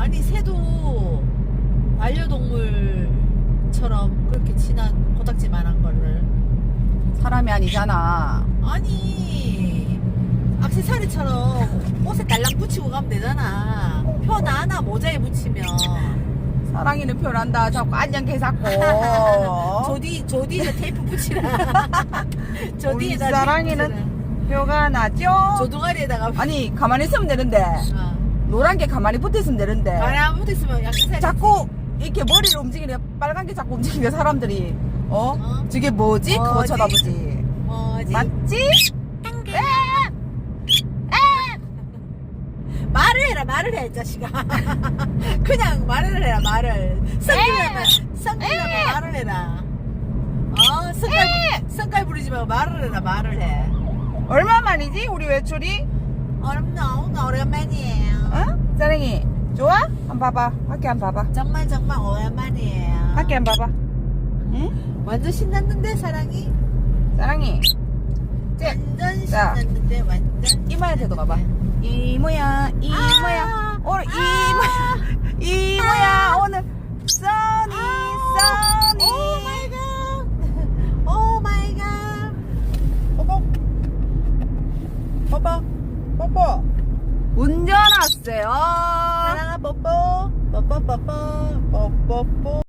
아니 새도 반려동물처럼 그렇게 친한 코딱지만한 거를 사람이 아니잖아. 아니 악세사리처럼 옷에 달랑 붙이고 가면 되잖아 편 하나 모자에 붙이면 사랑이는 표현한다. 자꾸 안녕개 잡고. 조디 조디에 테이프 붙이라 우리 조디에다 테이프 사랑이는 표가 나죠? 붙이라. 조둥아리에다가 아니 가만히 있으면 되는데 어. 노란 게 가만히 붙어 있으면 되는데 가만히 안 붙었으면 악세사리 자꾸 이렇게 머리를 움직이려 빨간 게 자꾸 움직이려 사람들이 어? 어? 저게 뭐지? 그거 뭐지? 쳐다보지. 뭐지 맞지? 말을 해라 말을 해 자식아 그냥 말을 해라 말을 성질나면 성질나면 말을 해라 어 성깔 성깔 부리지 말고 말을 해라 말을 해 얼마 만이지 우리 외출이? 오늘 오랜만이 사랑이 좋아? 한번 봐봐. 밖에 한번 봐봐. 정말 정말 오랜만이에요 밖에 한번 봐봐. 응? 완전 신났는데 사랑이 사랑이 쟤 완전 자. 신났는데 완전 이모한테도 봐봐. 이모야 이모야 아. 오늘 이모야 이모야 오늘 써니 써니 오 마이 갓. 오 마이 갓. 뽀뽀 뽀뽀 뽀뽀 운전 왔어요 뽀뽀. 뽀뽀뽀